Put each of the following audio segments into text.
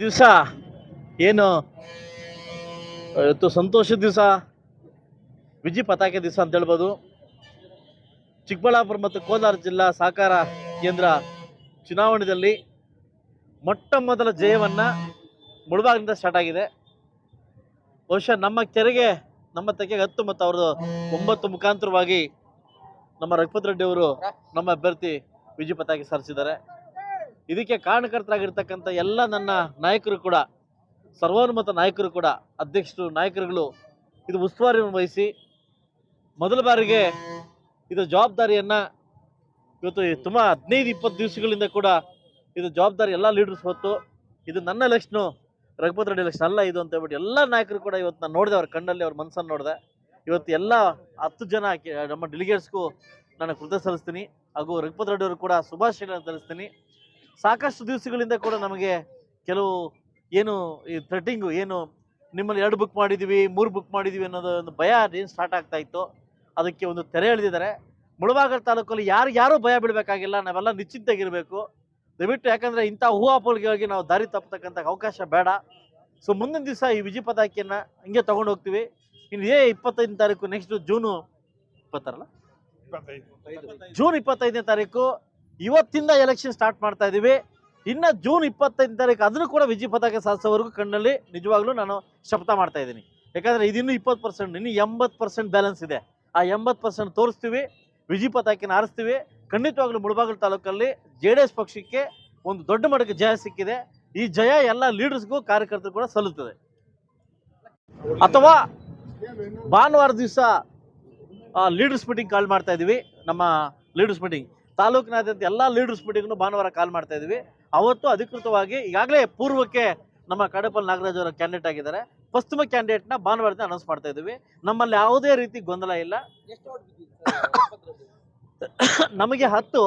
ದಿವಸ ಏನು ಇವತ್ತು ಸಂತೋಷದ ದಿವಸ, ವಿಜಿ ಪತಾಕೆ ದಿವಸ ಅಂತ ಹೇಳ್ಬೋದು. ಚಿಕ್ಕಬಳ್ಳಾಪುರ ಮತ್ತು ಕೋಲಾರ ಜಿಲ್ಲಾ ಸಹಕಾರ ಕೇಂದ್ರ ಚುನಾವಣೆಯಲ್ಲಿ ಮೊಟ್ಟ ಮೊದಲ ಜಯವನ್ನು ಮುಳುಬಾಗಿನಿಂದ ಸ್ಟಾರ್ಟ್ ಆಗಿದೆ. ಬಹುಶಃ ನಮ್ಮ ಕೆರೆಗೆ ನಮ್ಮ ತೆಗೆಗೆ ಹತ್ತು ಮತ್ತು ಅವ್ರದ್ದು ಒಂಬತ್ತು ಮುಖಾಂತರವಾಗಿ ನಮ್ಮ ರಘುಪತ್ ರೆಡ್ಡಿ ಅವರು ನಮ್ಮ ಅಭ್ಯರ್ಥಿ ವಿಜಿ ಪತಾಕೆ ಸಾರಿಸಿದ್ದಾರೆ. ಇದಕ್ಕೆ ಕಾರಣಕರ್ತರಾಗಿರ್ತಕ್ಕಂಥ ಎಲ್ಲ ನನ್ನ ನಾಯಕರು ಕೂಡ, ಸರ್ವಾನುಮತ ನಾಯಕರು ಕೂಡ, ಅಧ್ಯಕ್ಷರು, ನಾಯಕರುಗಳು ಇದು ಉಸ್ತುವಾರಿ ವಹಿಸಿ ಮೊದಲ ಬಾರಿಗೆ ಇದು ಜವಾಬ್ದಾರಿಯನ್ನು ಇವತ್ತು ತುಂಬ ಹದಿನೈದು, ಇಪ್ಪತ್ತು ದಿವಸಗಳಿಂದ ಕೂಡ ಇದು ಜವಾಬ್ದಾರಿ ಎಲ್ಲ ಲೀಡರ್ಸ್ ಹೊತ್ತು ಇದು ನನ್ನ ಎಲೆಕ್ಷನು ರಘುಪತ್ ರೆಡ್ಡಿ ಎಲೆಕ್ಷನ್ ಅಲ್ಲ ಇದು ಅಂತ ಹೇಳ್ಬಿಟ್ಟು ಎಲ್ಲ ನಾಯಕರು ಕೂಡ ಇವತ್ತು ನಾನು ನೋಡಿದೆ ಅವ್ರ ಕಣ್ಣಲ್ಲಿ ಅವ್ರ ಮನಸ್ಸನ್ನು ನೋಡಿದೆ. ಇವತ್ತು ಎಲ್ಲ ಹತ್ತು ಜನ ನಮ್ಮ ಡೆಲಿಗೇಟ್ಸ್ಗೂ ನಾನು ಕೃತಜ್ಞ ಸಲ್ಲಿಸ್ತೀನಿ. ಹಾಗೂ ರಘುಪತ್ ರೆಡ್ಡಿ ಅವರು ಕೂಡ ಶುಭಾಶಯಗಳನ್ನು ಸಲ್ಲಿಸ್ತೀನಿ. ಸಾಕಷ್ಟು ದಿವಸಗಳಿಂದ ಕೂಡ ನಮಗೆ ಕೆಲವು ಏನು ಈ ಥ್ರೆಟಿಂಗು ಏನು ನಿಮ್ಮಲ್ಲಿ ಎರಡು ಬುಕ್ ಮಾಡಿದ್ದೀವಿ ಮೂರು ಬುಕ್ ಮಾಡಿದ್ದೀವಿ ಅನ್ನೋದು ಒಂದು ಭಯ ಏನು ಸ್ಟಾರ್ಟ್ ಆಗ್ತಾ ಇತ್ತು. ಅದಕ್ಕೆ ಒಂದು ತೆರೆ ಎಳೆದಿದ್ದಾರೆ. ಮುಳಬಾಗಲ್ ತಾಲೂಕಲ್ಲಿ ಯಾರು ಯಾರೂ ಭಯ ಬಿಡಬೇಕಾಗಿಲ್ಲ. ನಾವೆಲ್ಲ ನಿಶ್ಚಿಂತಾಗಿರಬೇಕು. ದಯವಿಟ್ಟು ಯಾಕಂದರೆ ಇಂಥ ಹೂವಾಪುಲ್ಗಳಿಗೆ ನಾವು ದಾರಿ ತಪ್ಪತಕ್ಕಂಥ ಅವಕಾಶ ಬೇಡ. ಸೊ ಮುಂದಿನ ದಿವಸ ಈ ವಿಜಿ ಪತಾಕಿಯನ್ನು ಹಿಂಗೆ ತೊಗೊಂಡು ಹೋಗ್ತೀವಿ. ಇನ್ನು ಏ ಇಪ್ಪತ್ತೈದನೇ ತಾರೀಕು ನೆಕ್ಸ್ಟ್ ಜೂನು ಇಪ್ಪತ್ತಾರಲ್ಲ? ಜೂನ್ ಇಪ್ಪತ್ತೈದನೇ ತಾರೀಕು. ಇವತ್ತಿಂದ ಎಲೆಕ್ಷನ್ ಸ್ಟಾರ್ಟ್ ಮಾಡ್ತಾ ಇದ್ದೀವಿ ಇನ್ನು ಜೂನ್ ಇಪ್ಪತ್ತೈದು ತಾರೀಕು ಅದನ್ನು ಕೂಡ ವಿಜಯ ಪತಾಕೆ ಸಾಧಿಸೋವರೆಗೂ ಕಣ್ಣಲ್ಲಿ ನಿಜವಾಗ್ಲೂ ನಾನು ಶಪಥ ಮಾಡ್ತಾ ಇದ್ದೀನಿ. ಯಾಕಂದರೆ ಇದಿನ್ನೂ ಇಪ್ಪತ್ತು ಪರ್ಸೆಂಟ್ ಇನ್ನು ಎಂಬತ್ತು ಪರ್ಸೆಂಟ್ ಬ್ಯಾಲೆನ್ಸ್ ಇದೆ. ಆ ಎಂಬತ್ತು ಪರ್ಸೆಂಟ್ ತೋರಿಸ್ತೀವಿ ವಿಜಯ ಪತಾಕಿನ ಆರಿಸ್ತೀವಿ. ಖಂಡಿತವಾಗ್ಲೂ ಮುಳಬಾಗಿಲು ತಾಲೂಕಲ್ಲಿ ಜೆ ಡಿ ಎಸ್ ಪಕ್ಷಕ್ಕೆ ಒಂದು ದೊಡ್ಡ ಮಟ್ಟಕ್ಕೆ ಜಯ ಸಿಕ್ಕಿದೆ. ಈ ಜಯ ಎಲ್ಲ ಲೀಡರ್ಸ್ಗೂ ಕಾರ್ಯಕರ್ತರು ಕೂಡ ಸಲ್ಲುತ್ತದೆ. ಅಥವಾ ಭಾನುವಾರ ದಿವಸ ಲೀಡರ್ಸ್ ಮೀಟಿಂಗ್ ಕಾಲ್ ಮಾಡ್ತಾ ಇದ್ದೀವಿ ನಮ್ಮ ಲೀಡರ್ಸ್ ಮೀಟಿಂಗ್ ತಾಲೂಕಿನಾದ್ಯಂತ ಎಲ್ಲ ಲೀಡರ್ಸ್ ಮೀಟಿಂಗ್ನು ಭಾನುವಾರ ಕಾಲ್ ಮಾಡ್ತಾ ಇದ್ವಿ. ಅವತ್ತು ಅಧಿಕೃತವಾಗಿ ಈಗಾಗಲೇ ಪೂರ್ವಕ್ಕೆ ನಮ್ಮ ಕಡಪಲ್ ನಾಗರಾಜ್ ಅವರ ಕ್ಯಾಂಡಿಡೇಟ್ ಆಗಿದ್ದಾರೆ. ಪಶ್ಚಿಮ ಕ್ಯಾಂಡಿಡೇಟ್ನ ಭಾನುವಾರದಿಂದ ಅನೌನ್ಸ್ ಮಾಡ್ತಾ ಇದ್ದೀವಿ ನಮ್ಮಲ್ಲಿ ಯಾವುದೇ ರೀತಿ ಗೊಂದಲ ಇಲ್ಲ. ನಮಗೆ ಹತ್ತು,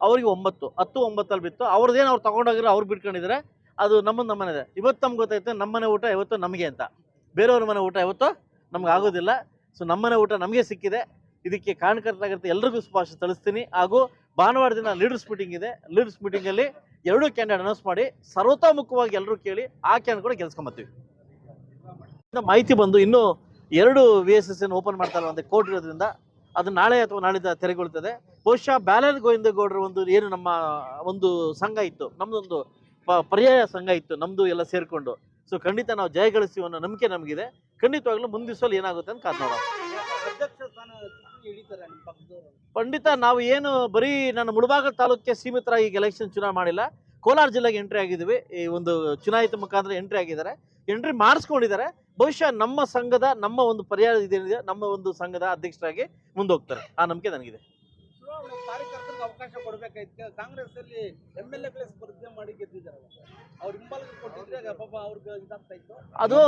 ಅವರಿಗೆ ಒಂಬತ್ತು. ಹತ್ತು, ಒಂಬತ್ತಲ್ಲಿ ಬಿತ್ತು. ಅವ್ರದ್ದೇನು ಅವ್ರು ತಗೊಂಡೋಗಿರೋ ಅವ್ರು ಬಿಟ್ಕೊಂಡಿದ್ದಾರೆ. ಅದು ನಮ್ಮ ನಮ್ಮನೆ ಇವತ್ತು ನಮ್ಗೆ ಗೊತ್ತಾಯ್ತು, ನಮ್ಮನೆ ಊಟ ಇವತ್ತು ನಮಗೆ ಅಂತ. ಬೇರೆಯವ್ರ ಮನೆ ಊಟ ಇವತ್ತು ನಮ್ಗೆ ಆಗೋದಿಲ್ಲ. ಸೊ ನಮ್ಮನೆ ಊಟ ನಮಗೆ ಸಿಕ್ಕಿದೆ. ಇದಕ್ಕೆ ಕಾರಣಕರ್ತರಾಗಿರುತ್ತೆ ಎಲ್ರಿಗೂ ಶುಭಾಶಯ ತಿಳಿಸ್ತೀನಿ ಹಾಗೂ ಭಾನುವಾರ ದಿನ ಲೀಡರ್ಸ್ ಮೀಟಿಂಗ್ ಇದೆ. ಲೀಡರ್ಸ್ ಮೀಟಿಂಗಲ್ಲಿ ಎರಡೂ ಕ್ಯಾಂಡಿಡೇಟ್ ಅನೌನ್ಸ್ ಮಾಡಿ, ಸರ್ವತೋಮುಖವಾಗಿ ಎಲ್ಲರೂ ಕೇಳಿ ಆ ಕ್ಯಾಂಡ್ ಕೂಡ ಗೆಲ್ಸ್ಕೊಂಬತ್ತೀವಿ. ಮಾಹಿತಿ ಬಂದು ಇನ್ನೂ ಎರಡು ವಿ ಎಸ್ ಎಸ್ ಓಪನ್ ಮಾಡ್ತಾ ಒಂದು ಕೋರ್ಟ್ ಇರೋದ್ರಿಂದ ಅದು ನಾಳೆ ಅಥವಾ ನಾಳೆ ತೆರೆಗೊಳ್ತದೆ. ಬಹುಶಃ ಬ್ಯಾಲರ್ ಗೋವಿಂದ ಗೌಡರ ಒಂದು ಏನು ನಮ್ಮ ಒಂದು ಸಂಘ ಇತ್ತು ನಮ್ಮದೊಂದು ಪರ್ಯಾಯ ಸಂಘ ಇತ್ತು ನಮ್ಮದು ಎಲ್ಲ ಸೇರಿಕೊಂಡು. ಸೊ ಖಂಡಿತ ನಾವು ಜಯ ಗಳಿಸ್ತೀವಿ ಅನ್ನೋ ನಂಬಿಕೆ ನಮಗಿದೆ. ಖಂಡಿತವಾಗ್ಲೂ ಮುಂದಿಸಲು ಸಲ ಏನಾಗುತ್ತೆ ಅಂತ ಕಾದ್ ನೋಡೋಣ. ಖಂಡಿತ ನಾವು ಏನು ಬರೀ ನನ್ನ ಮುಳಬಾಗಲ್ ತಾಲೂಕಿಗೆ ಸೀಮಿತರಾಗಿ ಈಗ ಎಲೆಕ್ಷನ್ ಚುನಾವಣೆ ಮಾಡಿಲ್ಲ. ಕೋಲಾರ ಜಿಲ್ಲೆಗೆ ಎಂಟ್ರಿ ಆಗಿದ್ದೀವಿ. ಈ ಒಂದು ಚುನಾಯಿತ ಮುಖಾಂತರ ಎಂಟ್ರಿ ಆಗಿದ್ದಾರೆ. ಎಂಟ್ರಿ ಮಾಡಿಸ್ಕೊಂಡಿದ್ದಾರೆ. ಬಹುಶಃ ನಮ್ಮ ಸಂಘದ, ನಮ್ಮ ಒಂದು ಪರ್ಯಾಯ ಇದೇನಿದೆ, ನಮ್ಮ ಒಂದು ಸಂಘದ ಅಧ್ಯಕ್ಷರಾಗಿ ಮುಂದೋಗ್ತಾರೆ. ಆ ನಂಬಿಕೆ ನನಗಿದೆ. ಅವಕಾಶ ಕೊಡಬೇಕಾಯ್ತು. ಕಾಂಗ್ರೆಸ್ ಅಲ್ಲಿ ಎಂ ಎಲ್ ಎ ಸ್ಪರ್ಧೆ ಮಾಡಿ ಗೆದ್ದಿದ್ದಾರೆ ಅವ್ರ ಹಿಂಬಾಲಕ ಕೊಟ್ಟಿದ್ರೆ ಪಾಪ ಅವ್ರಿಗೆ ಇದಾಗ್ತಾ ಇತ್ತು. ಅದು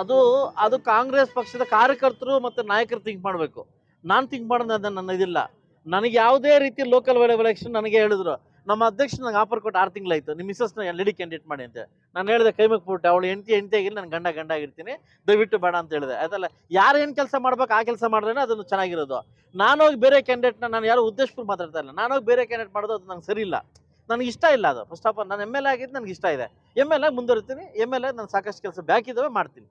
ಅದು ಅದು ಕಾಂಗ್ರೆಸ್ ಪಕ್ಷದ ಕಾರ್ಯಕರ್ತರು ಮತ್ತು ನಾಯಕರು ಥಿಂಕ್ ಮಾಡಬೇಕು. ನಾನು ಥಿಂಕ್ ಮಾಡೋದು ನನ್ನ ಇದಿಲ್ಲ. ನನಗೆ ಯಾವುದೇ ರೀತಿ ಲೋಕಲ್ ಎಲೆಕ್ಷನ್ ನನಗೆ ಹೇಳಿದ್ರು. ನಮ್ಮ ಅಧ್ಯಕ್ಷ ನಂಗೆ ಆಫರ್ ಕೊಟ್ಟು ಆರು ತಿಂಗಳಾಯ್ತು. ನಿಮ್ಮ ಮಿಸಸ್ನ ಲೇಡಿ ಕ್ಯಾಂಡಿಡೇಟ್ ಮಾಡಿ ಅಂತ. ನಾನು ಹೇಳಿದೆ ಕೈ ಮುಗ್ಬಿಟ್ಟೆ ಅವಳು ಹೆಂಡತಿ ಹೆಂಡತಿ ಆಗಿಲ್ಲ ನಾನು ಗಂಡ ಗಂಡ ಆಗಿರ್ತೀನಿ. ದಯವಿಟ್ಟು ಬೇಡ ಅಂತ ಹೇಳಿದೆ. ಅದಲ್ಲ ಯಾರು ಏನು ಕೆಲಸ ಮಾಡ್ಬೇಕು, ಆ ಕೆಲಸ ಮಾಡಿದ್ರೆ ಅದನ್ನು ಚೆನ್ನಾಗಿರೋದು. ನಾನು ಹೋಗಿ ಬೇರೆ ಕ್ಯಾಂಡಿಡೇಟ್ನ ನಾನು ಯಾರು ಉದ್ದೇಶಪೂರ್ವ ಮಾತಾಡ್ತಾ ಇಲ್ಲ. ನಾನು ಹೋಗಿ ಬೇರೆ ಕ್ಯಾಂಡಿಡೇಟ್ ಮಾಡೋದು ಅದು ನಂಗೆ ಸರಿ ಇಲ್ಲ. ನನಗೆ ಇಷ್ಟ ಇಲ್ಲ ಅದು. ಫಸ್ಟ್ ಆಫ್ ಆಲ್ ನಾನು ಎಂ ಎಲ್ ಎ ಆಗಿದ್ದು ನನಗೆ ಇಷ್ಟ ಇದೆ. ಎಂ ಎಲ್ ಎ ಮುಂದುವರಿತೀನಿ. ಎಂ ಎಲ್ ಎ ನಾನು ಸಾಕಷ್ಟು ಕೆಲಸ ಬ್ಯಾಕ್ ಇದ್ದಾವೆ ಮಾಡ್ತೀನಿ.